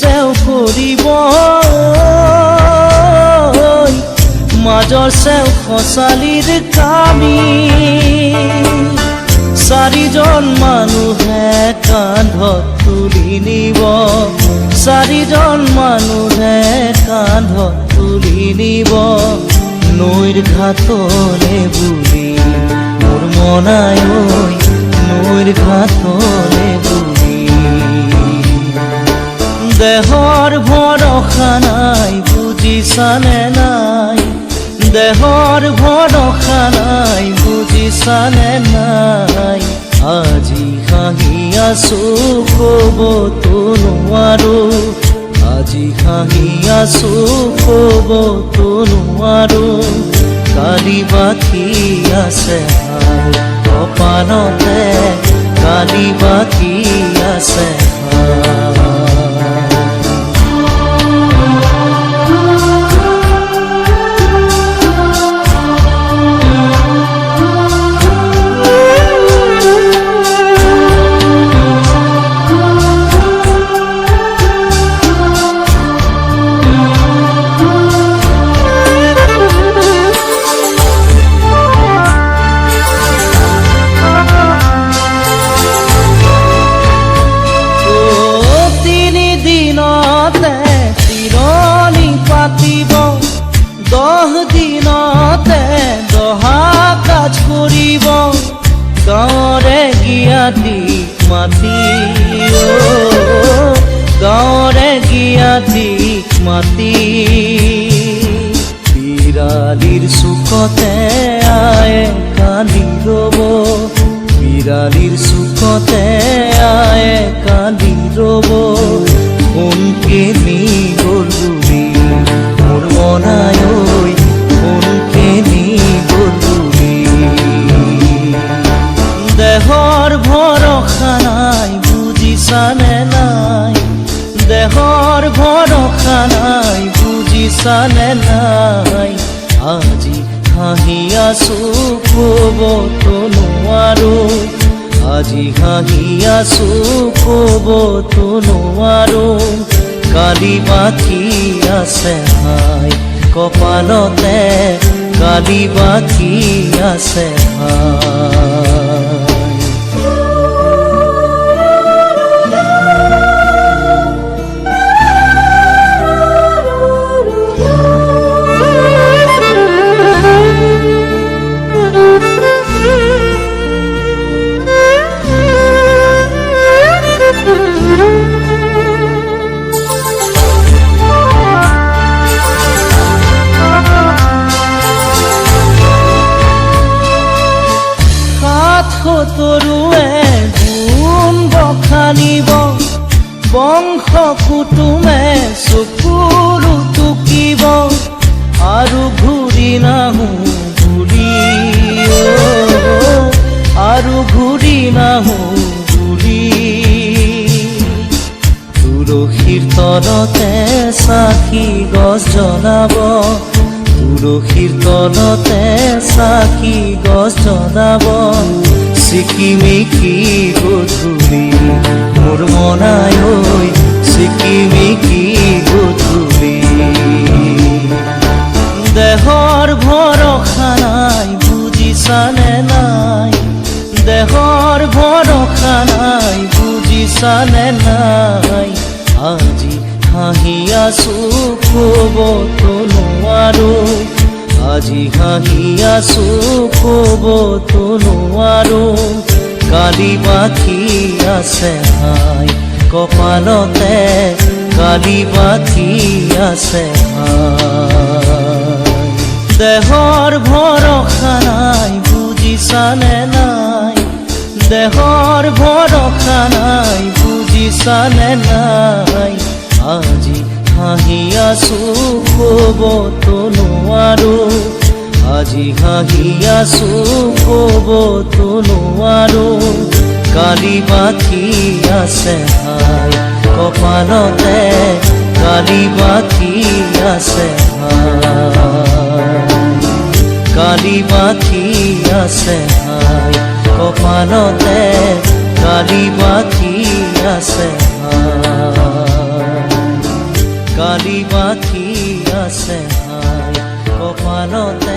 চেও কৰিব মাজৰ চেও খচালিৰ কামি। চাৰিজন মানুহে কান্ধত তুলি নিব। চাৰিজন মানুহে কান্ধত তুলি নিব। নৈৰ ঘাটলে বুলি মোৰ মনাই নৈৰ ঘাটলে দেহৰ ভৰসা নাই বুজিছানে নাই। দেহৰ ভৰসা নাই বুজিছানে নাই। আজি হাঁহি আছো ক'বতো নোৱাৰো আজি হাঁহি আছো ক'বতো নোৱাৰো কালি বাকী আছে কপালতে, কালি বাকী আছে কাজ কৰিব গাঁৱৰে জ্ঞাতি মাতি গাঁৱৰে জ্ঞাতি মাতি। বিৰালিৰ চুকতে আয়ে কান্দি ৰ'ব বিৰালিৰ চুকতে আয়ে কান্দি ৰ'ব বুজিছানে নাই আজি হাঁহি আছো ক'বতো নোৱাৰো আজি হাঁহি আছো ক'বতো নোৱাৰো কালি বাকী আছে হাই, কপালতে কালি বাকী আছে হাই। সাত সতৰুৱে গুণ বখানিব বংশ কুটুমে চকুৰু টুকিব আৰু ঘূৰি নাহো অ', আৰু ঘূৰি নাহো বুলি তুলসীৰ তলতে চাকি গছ জ্বলাব তুলসীৰ তলতে চাকি গছ জ্বলাব চিকিমিকি গধূলি মোৰ মনাই ঐ চিকিমিকি গধূলি দেহৰ ভৰসা নাই বুজিছানে নাই। দেহৰ ভৰসা নাই বুজিছানে নাই। আজি হাঁহি আছো ক'বতো নোৱাৰো আজি হাঁহি আছো ক'বতো নোৱাৰো কালি বাকী আছে হাই, কপালতে কালি বাকী আছে হাই। দেহৰ ভৰসা নাই বুজিছানে নাই। দেহৰ ভৰসা নাই বুজিছানে নাই। আজি হাঁহি আছো ক'বতো নোৱাৰো আজি হাঁহি আছো ক'বতো নোৱাৰো কালি বাকী আছে হাই কপালতে কালি বাকী আছে হাই কালি বাকী আছে হাই কপালতে কালি বাকী আছে কালি বাকী আছে হাই কপালত